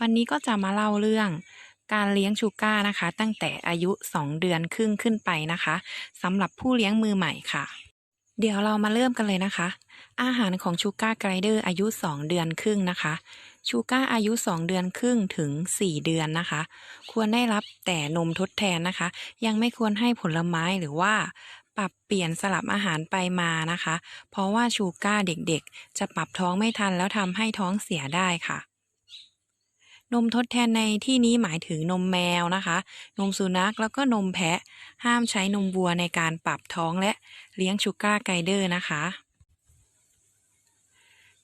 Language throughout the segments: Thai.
วันนี้ก็จะมาเล่าเรื่องการเลี้ยงชูก้านะคะ ตั้งแต่อายุ 2 เดือนครึ่งขึ้นไปนะคะสำหรับผู้เลี้ยงมือใหม่ค่ะ เดี๋ยวเรามาเริ่มกันเลยนะคะ อาหารของชูก้าไกรเดอร์อายุ 2 เดือนครึ่งนะคะชูก้าอายุ 2 เดือนครึ่งถึง 4 เดือนนะคะ ควรได้รับแต่นมทดแทนนะคะ ยังไม่ควรให้ผลไม้หรือว่า ปรับเปลี่ยนสลับอาหารไปมานะคะ เพราะว่าชูก้าเด็กๆ จะปรับท้องไม่ทันแล้วทำให้ท้องเสียได้ค่ะ นมทดแทนในที่นี้หมายถึงนมแมวนะคะ นมสุนัขแล้วก็นมแพะ ห้ามใช้นมวัวในการปรับท้องและเลี้ยงชูก้าไกเดอร์นะคะ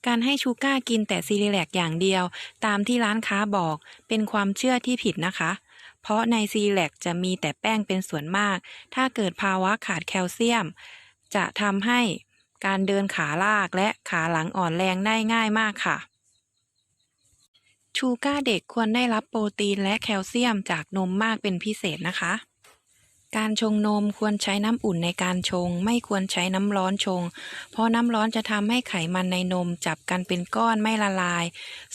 การให้ชูก้ากินแต่ซีเรียลแลกอย่างเดียว ตามที่ร้านค้าบอกเป็นความเชื่อที่ผิดนะคะ เพราะในซีเรียลแลกจะมีแต่แป้งเป็นส่วนมาก ถ้าเกิดภาวะขาดแคลเซียม จะทำให้การเดินขาลากและขาหลังอ่อนแรงได้ง่ายมากค่ะ ชูก้าเด็กควรได้รับโปรตีนและแคลเซียมจากนมมากเป็นพิเศษนะคะ การชงนมควรใช้น้ำอุ่นในการชง ไม่ควรใช้น้ำร้อนชง เพราะน้ำร้อนจะทำให้ไขมันในนมจับกันเป็นก้อนไม่ละลาย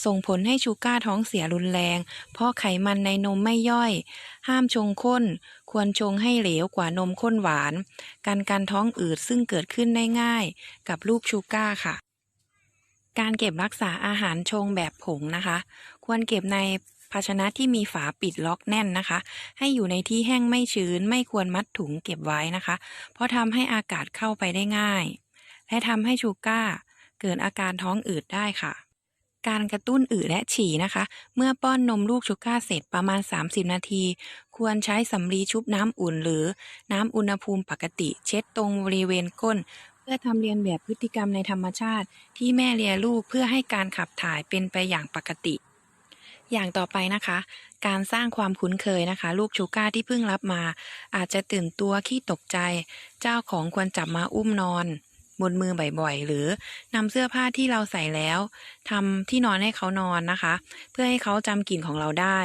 ส่งผลให้ชูก้าท้องเสียรุนแรง เพราะไขมันในนมไม่ย่อย ห้ามชงข้น ควรชงให้เหลวกว่านมข้นหวาน การการท้องอืดซึ่งเกิดขึ้นได้ง่าย กับลูกชูก้าค่ะการเก็บรักษาอาหารชงแบบผงนะคะ ควรเก็บในภาชนะที่มีฝาปิดล็อกแน่นนะคะ ให้อยู่ในที่แห้งไม่ชื้น ไม่ควรมัดถุงเก็บไว้นะคะ เพราะทำให้อากาศเข้าไปได้ง่าย และทำให้ชูก้า เกิดอาการท้องอืดได้ค่ะ การกระตุ้นอืดและฉี่นะคะ เมื่อป้อนนมลูกชูก้าเสร็จประมาณ 30 นาที ควรใช้สำลีชุบน้ำอุ่นหรือน้ำอุณหภูมิปกติ เช็ดตรงบริเวณก้นเพื่อทำเรียนแบบพฤติกรรมในธรรมชาติ ที่แม่เลียลูกเพื่อให้การขับถ่ายเป็นไปอย่างปกติ อย่างต่อไปนะคะ การสร้างความคุ้นเคยนะคะ ลูกชูก้าที่เพิ่งรับมา อาจจะตื่นตัวขี้ตกใจ เจ้าของควรจับมาอุ้มนอน บนมือบ่อยๆ หรือนำเสื้อผ้าที่เราใส่แล้วทำที่นอนให้เขานอนนะคะ เพื่อให้เขาจำกลิ่นของเราได้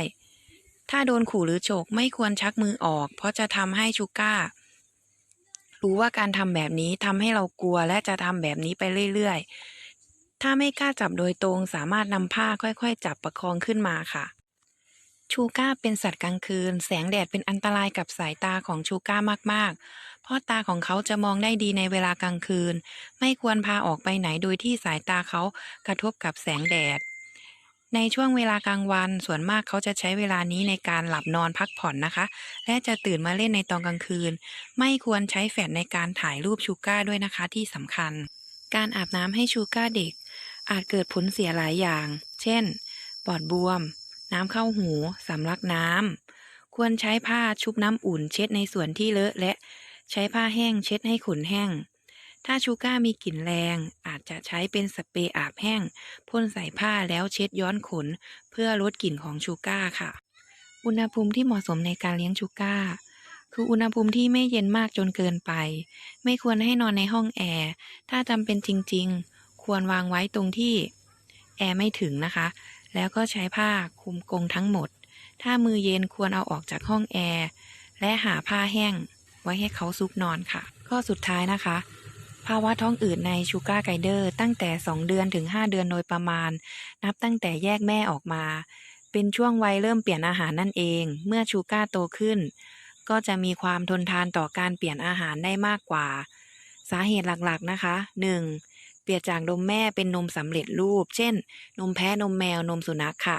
ถ้าโดนขู่หรือโฉกไม่ควรชักมือออก เพราะจะทำให้ชูก้า รู้ว่าการทำแบบนี้ทำให้เรากลัวและจะทำแบบนี้ไปเรื่อยๆ ถ้าไม่กล้าจับโดยตรงสามารถนำผ้าค่อยๆ จับประคองขึ้นมาค่ะ ชูก้าเป็นสัตว์กลางคืน แสงแดดเป็นอันตรายกับสายตาของชูก้ามากๆ เพราะตาของเขาจะมองได้ดีในเวลากลางคืน ไม่ควรพาออกไปไหนโดยที่สายตาเขากระทบกับแสงแดด ในช่วงเวลากลางวัน ส่วนมากเขาจะใช้เวลานี้ในการหลับนอนพักผ่อนนะคะ และจะตื่นมาเล่นในตอนกลางคืน ไม่ควรใช้แฟลชในการถ่ายรูปชูก้าด้วยนะคะที่สำคัญ การอาบน้ำให้ชูก้าเด็ก อาจเกิดผลเสียหลายอย่าง เช่น ปอดบวม น้ำเข้าหูสำลักน้ำ ควรใช้ผ้าชุบน้ำอุ่นเช็ดในส่วนที่เลอะ และใช้ผ้าแห้งเช็ดให้ขนแห้ง ถ้าชูก้ามีกลิ่นแรง อาจจะใช้เป็นสเปรย์อาบแห้งพ่นใส่ผ้าแล้วเช็ดย้อนขน เพื่อลดกลิ่นของชูก้าค่ะ อุณหภูมิที่เหมาะสมในการเลี้ยงชูก้าคืออุณหภูมิที่ไม่เย็นมากจนเกินไป ไม่ควรให้นอนในห้องแอร์ ถ้าจำเป็นจริง ๆ ควรวางไว้ตรงที่แอร์ไม่ถึงนะคะ แล้วก็ใช้ผ้าคลุมกรงทั้งหมด ถ้ามือเย็นควรเอาออกจากห้องแอร์ และหาผ้าแห้งไว้ให้เขาซุกนอนค่ะ ข้อสุดท้ายนะคะ ภาวะท้องอืดในชูการ์ไกเดอร์ตั้งแต่ 2 เดือนถึง 5 เดือนโดยประมาณ นับตั้งแต่แยกแม่ออกมา เป็นช่วงวัยเริ่มเปลี่ยนอาหารนั่นเอง เมื่อชูการ์โตขึ้น ก็จะมีความทนทานต่อการเปลี่ยนอาหารได้มากกว่า สาเหตุหลักๆนะคะ 1. เปลี่ยนจากนมแม่เป็นนมสำเร็จรูป เช่น นมแพะนมแมวนมสุนัขค่ะ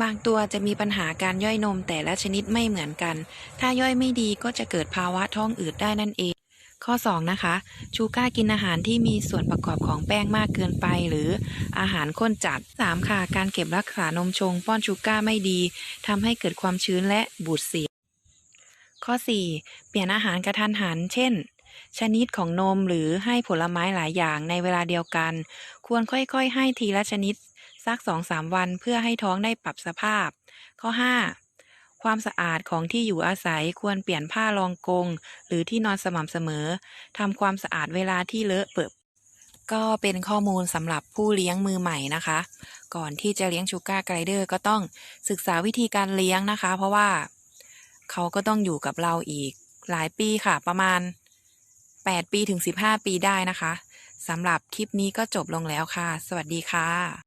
บางตัวจะมีปัญหาการย่อยนมแต่ละชนิดไม่เหมือนกัน ถ้าย่อยไม่ดีก็จะเกิดภาวะท้องอืดได้นั่นเอง ข้อ 2 นะคะ ชูก้ากินอาหารที่มีส่วนประกอบของแป้งมากเกินไปหรืออาหารข้นจัด 3. ค่ะ การเก็บรักษานมชง ป้อนชูก้าไม่ดีทำให้เกิดความชื้นและบูดเสียข้อ 4 เปลี่ยนอาหารกระทันหัน เช่น ชนิดของนมหรือให้ผลไม้หลายอย่างในเวลาเดียวกัน ควรค่อยๆ ให้ทีละชนิดสัก2-3วันเพื่อให้ท้องได้ปรับสภาพ ข้อ 5 ความสะอาดของที่อยู่อาศัยควรเปลี่ยนผ้ารองกง หรือที่นอนสม่ำเสมอทำความสะอาดเวลาที่เลอะเปื้อก็เป็นข้อมูลสำหรับผู้เลี้ยงมือใหม่นะคะ ก่อนที่จะเลี้ยงชูการ์ไกรเดอร์ก็ต้องศึกษาวิธีการเลี้ยงนะคะ เพราะว่าเขาก็ต้องอยู่กับเราอีกหลายปีค่ะประมาณ 8 ปีถึง 15 ปีได้นะคะสำหรับคลิปนี้ก็จบลงแล้วค่ะ สวัสดีค่ะ